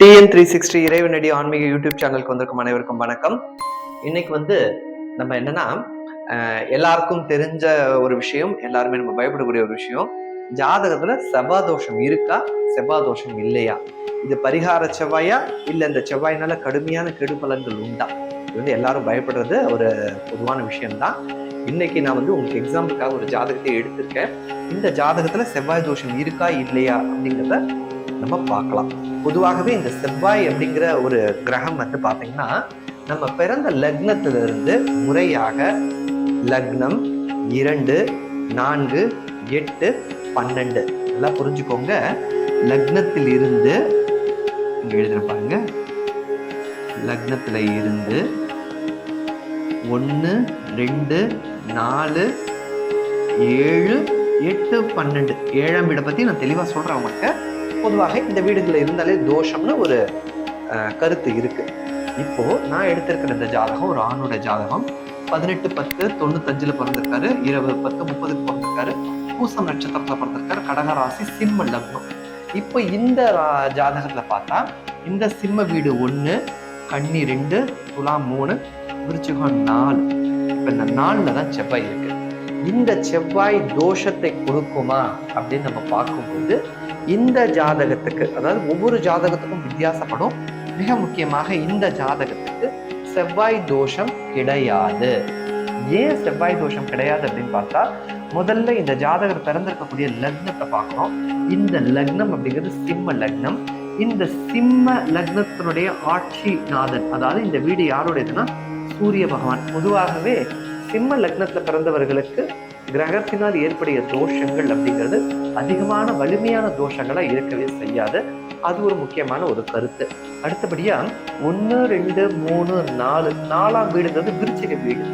TN three sixty இறைவனடி ஆன்மீக YouTube சேனலுக்கு வந்திருக்கும் அனைவருக்கும் வணக்கம். இன்னைக்கு வந்து நம்ம என்னன்னா எல்லாருக்கும் தெரிஞ்ச ஒரு விஷயம் எல்லாருமே நம்ம பயப்படக்கூடிய ஒரு விஷயம். ஜாதகத்துல செவ்வாய் தோஷம் இருக்கா செவ்வாய் தோஷம் இல்லையா? இது பரிகார செவ்வாயா இல்ல இந்த செவ்வாயினால கடுமையான கெடுபலன்கள் உண்டா? இது வந்து எல்லாரும் பயப்படுறது ஒரு பொதுவான விஷயம்தான். இன்னைக்கு நான் வந்து உங்களுக்கு எக்ஸாம்பிளுக்காக ஒரு ஜாதகத்தை எடுத்திருக்கேன். இந்த ஜாதகத்துல செவ்வாய் தோஷம் இருக்கா இல்லையா அப்படிங்கிறத நம்ம பார்க்கலாம். பொதுவாகவே இந்த செவ்வாய் அப்படிங்கிற ஒரு கிரகம் வந்து பார்த்தீங்கன்னா நம்ம பிறந்த லக்னத்திலிருந்து முறையாக லக்னம் இரண்டு நான்கு எட்டு பன்னெண்டு. நல்லா புரிஞ்சுக்கோங்க. லக்னத்தில் இருந்து இங்கே எழுதுற லக்னத்தில் இருந்து ஒன்று ரெண்டு நாலு ஏழு எட்டு பன்னெண்டு. ஏழாம் வீடை பற்றி நான் தெளிவாக சொல்கிறேன் உங்களுக்கு பொதுவாக இந்த வீடுகளில் இருந்தாலே தோஷம்னு ஒரு அஹ், கருத்து இருக்கு. இப்போ நான் எடுத்திருக்கிற இந்த ஜாதகம் ஒரு ஆணோட ஜாதகம் பதினெட்டு பத்து தொண்ணூத்தஞ்சுல பிறந்திருக்காரு இருபது பத்து முப்பதுக்கு பிறந்திருக்காரு பூசம் நட்சத்திரத்துல பிறந்திருக்காரு கடகராசி சிம்ம லக்னம். இப்போ இந்த ஜாதகத்துல பார்த்தா இந்த சிம்ம வீடு ஒண்ணு கண்ணி ரெண்டு துலாம் மூணு விருச்சிகம் நாலு. இப்ப இந்த நாலுல தான் செவ்வாய் இருக்கு. இந்த செவ்வாய் தோஷத்தை கொடுக்குமா அப்படின்னு நம்ம பார்க்கும்போது இந்த ஜாதகத்துக்கு அதாவது ஒவ்வொரு ஜாதகத்துக்கும் வித்தியாசப்படும். மிக முக்கியமாக இந்த ஜாதகத்துக்கு செவ்வாய் தோஷம் கிடையாது. ஏன் செவ்வாய் தோஷம் கிடையாது அப்படின்னு பார்த்தா முதல்ல இந்த ஜாதகர் பிறந்திருக்கக்கூடிய லக்னத்தை பார்க்கணும். இந்த லக்னம் அப்படிங்கிறது சிம்ம லக்னம். இந்த சிம்ம லக்னத்தினுடைய ஆட்சி நாதன் அதாவது இந்த வீடு யாருடையதுன்னா சூரிய பகவான். பொதுவாகவே சிம்ம லக்னத்தில் பிறந்தவர்களுக்கு கிரகத்தினால் ஏற்படைய தோஷங்கள் அப்படிங்கிறது அதிகமான வலிமையான தோஷங்களா இருக்கவே செய்யாது. அது ஒரு முக்கியமான ஒரு கருத்து. அடுத்தபடியா ஒன்று ரெண்டு மூணு நாலு நாலாம் வீடுங்கிறது விருச்சிக வீடு.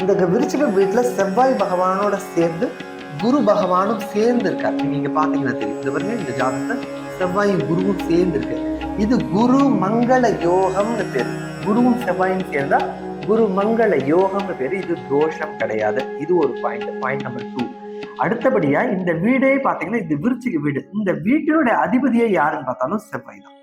இந்த க- விருச்சிக வீட்டுல செவ்வாய் பகவானோட சேர்ந்து குரு பகவானும் சேர்ந்து இருக்கார் நீங்க பாத்தீங்கன்னா தெரியும். இந்த பாருங்க இந்த ஜாதகத்தை செவ்வாயும் குருவும் சேர்ந்து இருக்கு இது குரு மங்கள யோகம்னு பேர். குருவும் செவ்வாயும் சேர்ந்தா குரு மங்கள யோகம்னு பேர் இது தோஷம் கிடையாது. இது ஒரு பாயிண்ட் பாயிண்ட் நம்பர் டூ அடுத்தபடியா இந்த வீடே பாத்தீங்கன்னா இது விருச்சிக வீடு. இந்த வீட்டினுடைய அதிபதியே யாருன்னு பார்த்தாலும் செவ்வாய் தான்.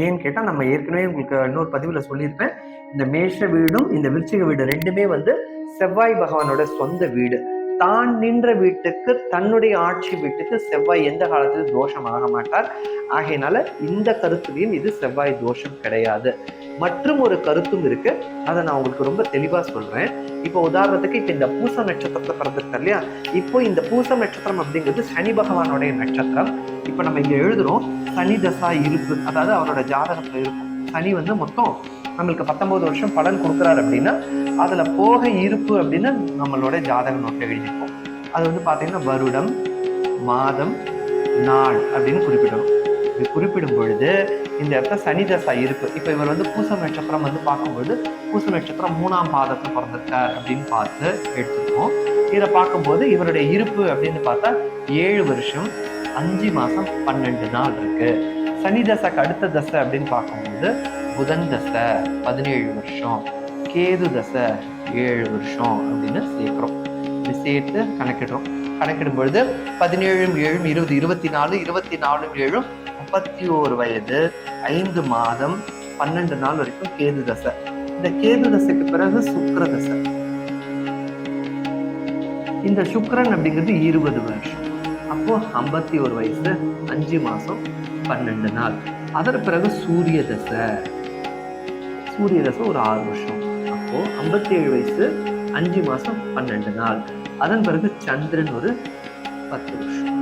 ஏன்னு கேட்டா நம்ம ஏற்கனவே உங்களுக்கு இன்னொரு பதிவுல சொல்லியிருப்பேன். இந்த மேஷ வீடும் இந்த விருச்சிக வீடு ரெண்டுமே வந்து செவ்வாய் பகவானோட சொந்த வீடு. தான் நின்ற வீட்டுக்கு தன்னுடைய ஆட்சி வீட்டுக்கு செவ்வாய் எந்த காலத்திலும் தோஷம் ஆக மாட்டார். ஆகையினால இந்த கருத்துலையும் இது செவ்வாய் தோஷம் கிடையாது. மற்றும் ஒரு கருத்தும் இருக்கு. அதை நான் உங்களுக்கு ரொம்ப தெளிவா சொல்றேன். இப்போ உதாரணத்துக்கு இப்போ இந்த பூச நட்சத்திரத்தை பிறந்திருக்கார் இல்லையா? இப்போ இந்த பூச நட்சத்திரம் அப்படிங்கிறது சனி பகவானுடைய நட்சத்திரம். இப்போ நம்ம இங்கே எழுதுறோம் சனி தசா இருப்பு அதாவது அவரோட ஜாதகத்தில் இருக்கும். சனி வந்து மொத்தம் நம்மளுக்கு பத்தொன்பது வருஷம் பலன் கொடுக்குறாரு அப்படின்னா அதில் போக இருப்பு அப்படின்னு நம்மளோட ஜாதக நோட்டை எழுதிப்போம் அது வந்து பார்த்தீங்கன்னா வருடம் மாதம் நாள் அப்படின்னு குறிப்பிடணும். இது குறிப்பிடும் பொழுது இந்த இடத்துல சனி தசா இருப்பு இப்போ இவர் வந்து பூச நட்சத்திரம் வந்து பார்க்கும்போது பூச நட்சத்திரம் மூணாம் பாதத்துல பிறந்திருக்கார் அப்படின்னு பார்த்து எடுத்துருக்கோம் இதை பார்க்கும்போது இவருடைய இருப்பு அப்படின்னு பார்த்தா ஏழு வருஷம் அஞ்சு மாதம் பன்னெண்டு நாள் இருக்குது சனிதசைக்கு அடுத்த தசை அப்படின்னு பார்க்கும்போது புதன் தசை பதினேழு வருஷம் கேது தசை ஏழு வருஷம் அப்படின்னு சேர்க்குறோம். சேர்த்து கணக்கிடுறோம். கணக்கிடும் பொழுது பதினேழும் ஏழும் இருபது இருபத்தி நாலு இருபத்தி நாலும் ஏழும் முப்பத்தி ஓரு வயது ஐந்து மாதம் பன்னெண்டு நாள் வரைக்கும் கேது தசை. இந்த கேது தசைக்கு பிறகு சுக்கர தசை. இந்த சுக்கரன் அப்படிங்கிறது இருபது வருஷம். அப்போ ஐம்பத்தி ஒரு வயசு அஞ்சு மாசம் பன்னெண்டு நாள். அதற்கு பிறகு சூரிய தசை. சூரிய தசை ஒரு ஆறு வருஷம். அப்போ ஐம்பத்தி ஏழு வயசு அஞ்சு மாசம் பன்னெண்டு நாள். அதன் பிறகு சந்திரன் ஒரு பத்து வருஷம்.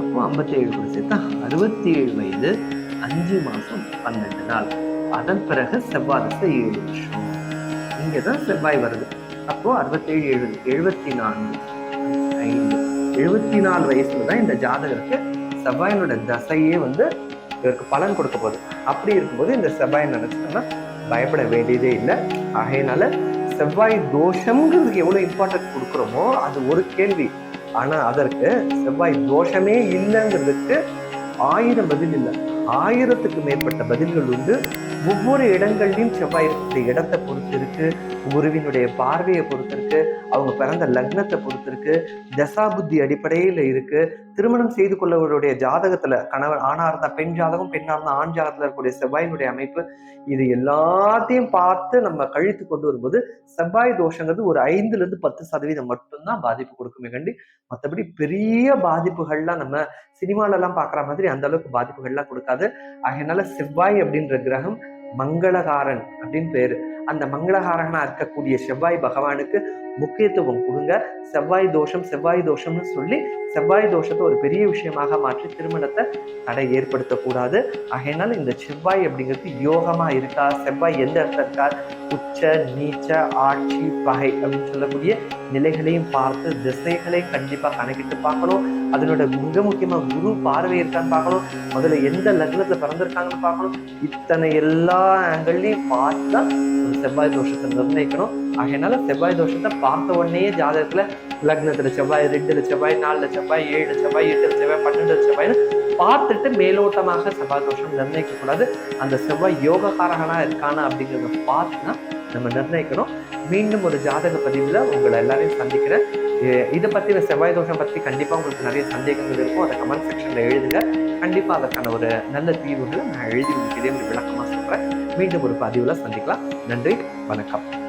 அப்போ ஐம்பத்தி ஏழு கூட சேர்த்தா அறுபத்தி ஏழு வயது அஞ்சு மாசம் பன்னெண்டு நாள். அதன் பிறகு செவ்வாய் தசை ஏழு வருஷம். இங்கே தான் செவ்வாய் வருது. அப்போ அறுபத்தேழு எழுபது எழுபத்தி நான்கு ஐந்து. எழுபத்தி நாலு வயசுல தான் இந்த ஜாதகருக்கு செவ்வாயினோட தசையே வந்து இவருக்கு பலன் கொடுக்க போகுது. அப்படி இருக்கும்போது இந்த செவ்வாய் நினைச்சிட்டோம்னா பயப்பட வேண்டியதே இல்லை. ஆகையினால செவ்வாய் தோஷம்ங்கிறதுக்கு எவ்வளோ இம்பார்ட்டன்ட் கொடுக்குறோமோ அது ஒரு கேள்வி. ஆனால் அதற்கு செவ்வாய் தோஷமே இல்லைங்கிறதுக்கு ஆயிரம் பதில் இல்லை. ஆயிரத்துக்கு மேற்பட்ட பதில்கள் உண்டு. ஒவ்வொரு இடங்கள்லையும் செவ்வாய் இடத்தை பொறுத்து இருக்குது குருவினுடைய பார்வையை பொறுத்திருக்கு அவங்க பிறந்த லக்னத்தை பொறுத்திருக்கு தசாபுத்தி அடிப்படையில் இருக்கு. திருமணம் செய்து கொள்ளவருடைய ஜாதகத்துல கணவர் ஆணா இருந்தா பெண் ஜாதகம் பெண்ணா இருந்தா ஆண் ஜாதகத்துல இருக்கக்கூடிய செவ்வாயினுடைய அமைப்பு இது எல்லாத்தையும் பார்த்து நம்ம கழித்து கொண்டு வரும்போது செவ்வாய் தோஷங்கிறது ஒரு ஐந்துல இருந்து பத்து சதவீதம் மட்டும்தான் பாதிப்பு கொடுக்குமே கண்டி மற்றபடி பெரிய பாதிப்புகள்லாம் நம்ம சினிமாலெல்லாம் பார்க்குற மாதிரி அந்த அளவுக்கு பாதிப்புகள்லாம் கொடுக்காது. அதனால செவ்வாய் அப்படின்ற கிரகம் மங்களகாரன் அப்படின்னு பேரு. அந்த மங்களகாரனா இருக்கக்கூடிய செவ்வாய் பகவானுக்கு முக்கியத்துவம் கொடுங்க. செவ்வாய் தோஷம் செவ்வாய் தோஷம்னு சொல்லி செவ்வாய் தோஷத்தை ஒரு பெரிய விஷயமாக மாற்றி திருமணத்தை தடை ஏற்படுத்தக்கூடாது. ஆகையினால இந்த செவ்வாய் அப்படிங்கிறது யோகமா இருக்கா? செவ்வாய் எந்த இடத்துல இருக்கா? உச்ச நீச்ச ஆட்சி பகை அப்படின்னு சொல்லக்கூடிய நிலைகளையும் பார்த்து திசைகளையும் கண்டிப்பா கணக்கிட்டு பார்க்கணும். அதனோட மிக முக்கியமா குரு பார்வை இருக்கான்னு பார்க்கணும். முதல்ல எந்த லக்னத்துல பிறந்திருக்காங்கன்னு பார்க்கணும். இத்தனை எல்லா ஆங்கிள்லையும் பார்த்து தான் செவ்வாய் தோஷத்தை நிர்ணயிக்கணும். ஆகையினால செவ்வாய் தோஷத்தை பார்த்த உடனே ஜாதகத்துல லக்னத்துல செவ்வாய் ரெண்டுல செவ்வாய் நாலுல செவ்வாய் ஏழு செவ்வாய் எட்டுல செவ்வாய் பன்னெண்டு செவ்வாய்னு பார்த்துட்டு மேலோட்டமாக செவ்வாய் தோஷம் நிர்ணயிக்க கூடாது. அந்த செவ்வாய் யோகக்காரகனா இருக்கானா அப்படிங்கிறத பார்த்து நம்ம நிர்ணயிக்கணும். மீண்டும் ஒரு ஜாதக பதிவுல உங்களை எல்லாரையும் சந்திக்கிறேன். இதை பத்தி செவ்வாய் தோஷம் பற்றி கண்டிப்பாக உங்களுக்கு நிறைய சந்தேகங்கள் இருக்கும். அதை கமெண்ட் செக்ஷனில் எழுதுங்க. கண்டிப்பாக அதற்கான ஒரு நல்ல தீர்வுகளை நான் எழுதி உங்களுக்கு இதே மாதிரி விளக்கமாக சொல்கிறேன் மீண்டும் ஒரு பதிவில் சந்திக்கலாம். நன்றி. வணக்கம்.